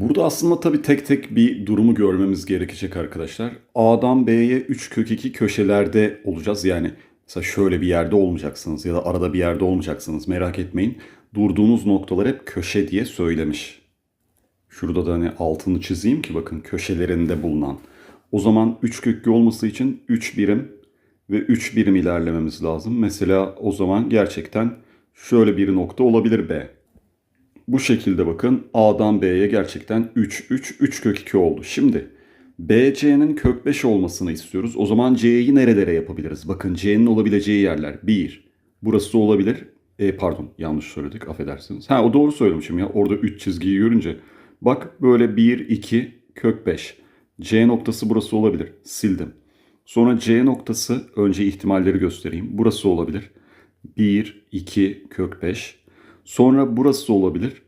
Burada aslında tabii tek tek bir durumu görmemiz gerekecek arkadaşlar. A'dan B'ye 3 kök 2 köşelerde olacağız. Yani mesela şöyle bir yerde olmayacaksınız ya da arada bir yerde olmayacaksınız. Merak etmeyin. Durduğunuz noktalar hep köşe diye söylemiş. Şurada da hani altını çizeyim ki bakın köşelerinde bulunan. O zaman 3 köklü olması için 3 birim ve 3 birim ilerlememiz lazım. Mesela o zaman gerçekten şöyle bir nokta olabilir B. Bu şekilde bakın A'dan B'ye gerçekten 3, 3, 3 kök 2 oldu. Şimdi BC'nin kök 5 olmasını istiyoruz. O zaman C'yi nerelere yapabiliriz? Bakın C'nin olabileceği yerler 1. Burası olabilir. E, pardon yanlış söyledik affedersiniz. Ha o doğru söylemişim ya orada 3 çizgiyi görünce. Bak böyle 1, 2, kök 5. C noktası burası olabilir. Sildim. Sonra C noktası önce ihtimalleri göstereyim. Burası olabilir. 1, 2, kök 5. Sonra burası olabilir.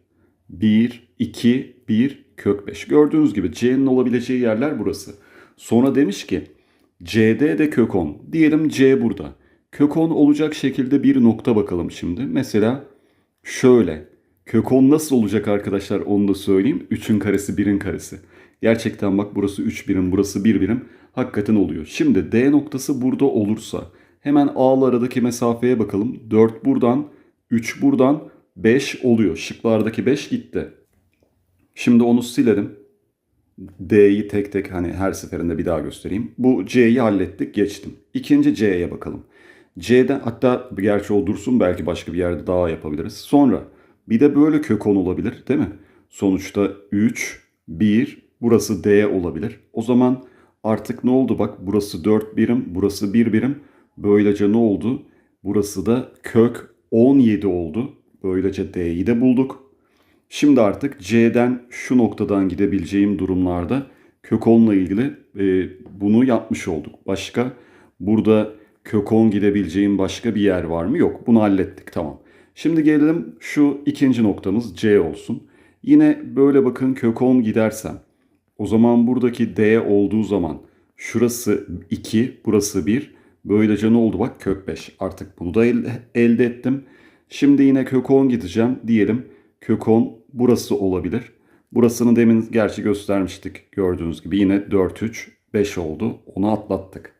1, 2, 1, kök 5. Gördüğünüz gibi C'nin olabileceği yerler burası. Sonra demiş ki CD de kök 10. Diyelim C burada. Kök 10 olacak şekilde bir nokta bakalım şimdi. Mesela şöyle. Kök 10 nasıl olacak arkadaşlar onu da söyleyeyim. 3'ün karesi 1'in karesi. Gerçekten bak burası 3 birim, burası 1 birim. Hakikaten oluyor. Şimdi D noktası burada olursa hemen A'lı aradaki mesafeye bakalım. 4 buradan, 3 buradan, 5 oluyor. Şıklardaki 5 gitti. Şimdi onu silelim. D'yi tek tek hani her seferinde bir daha göstereyim. Bu C'yi hallettik geçtim. İkinci C'ye bakalım. C'den hatta gerçi o dursun belki başka bir yerde daha yapabiliriz. Sonra bir de böyle kök 10 olabilir değil mi? Sonuçta 3, 1, burası D olabilir. O zaman artık ne oldu? Bak burası 4 birim, burası 1 birim. Böylece ne oldu? Burası da kök 17 oldu. Böylece D'yi de bulduk. Şimdi artık C'den şu noktadan gidebileceğim durumlarda kök 10 ile ilgili e, bunu yapmış olduk. Başka burada kök 10 gidebileceğim başka bir yer var mı? Yok. Bunu hallettik. Tamam. Şimdi gelelim şu ikinci noktamız C olsun. Yine böyle bakın kök 10 gidersem o zaman buradaki D olduğu zaman şurası 2, burası 1. Böylece ne oldu bak kök 5. Artık bunu da el- elde ettim. Şimdi yine kök 10 gideceğim. Diyelim kök 10 burası olabilir. Burasını demin gerçi göstermiştik gördüğünüz gibi. Yine 4, 3, 5 oldu. Onu atlattık.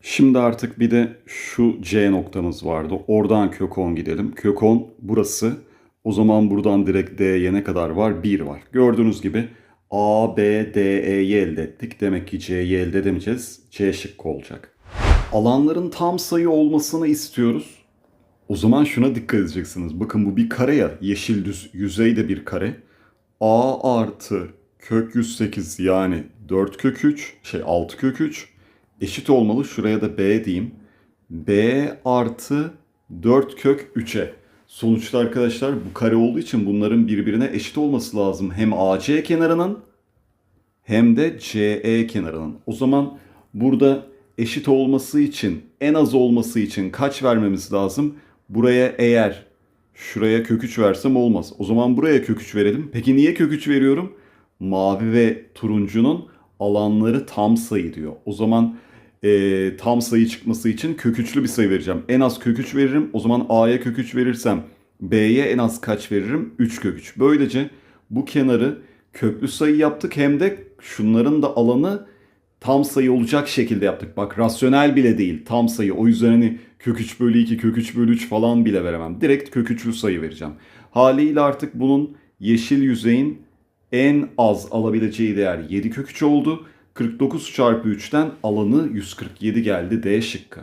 Şimdi artık bir de şu C noktamız vardı. Oradan kök 10 gidelim. Kök 10 burası. O zaman buradan direkt D'ye ne kadar var? 1 var. Gördüğünüz gibi A, B, D, E'yi elde ettik. Demek ki C'yi elde edemeyeceğiz. C şıkkı olacak. Alanların tam sayı olmasını istiyoruz. O zaman şuna dikkat edeceksiniz. Bakın bu bir kare ya. Yeşil düz yüzeyde bir kare. A artı kök 108 yani 4 kök 3 şey 6 kök 3 eşit olmalı. Şuraya da B diyeyim. B artı 4 kök 3'e. Sonuçta arkadaşlar bu kare olduğu için bunların birbirine eşit olması lazım. Hem AC kenarının hem de CE kenarının. O zaman burada eşit olması için, en az olması için kaç vermemiz lazım? Buraya eğer şuraya kök 3 versem olmaz. O zaman buraya kök 3 verelim. Peki niye kök 3 veriyorum? Mavi ve turuncunun alanları tam sayı diyor. O zaman eee, tam sayı çıkması için kök 3'lü bir sayı vereceğim. En az kök 3 veririm. O zaman A'ya kök 3 verirsem B'ye en az kaç veririm? 3 kök 3. Böylece bu kenarı köklü sayı yaptık hem de şunların da alanı tam sayı olacak şekilde yaptık. Bak rasyonel bile değil tam sayı. O yüzden hani kök 3 bölü 2, kök 3 bölü 3 falan bile veremem. Direkt kök 3'lü sayı vereceğim. Haliyle artık bunun yeşil yüzeyin en az alabileceği değer 7 kök 3 oldu. 49 çarpı 3'ten alanı 147 geldi D şıkkı.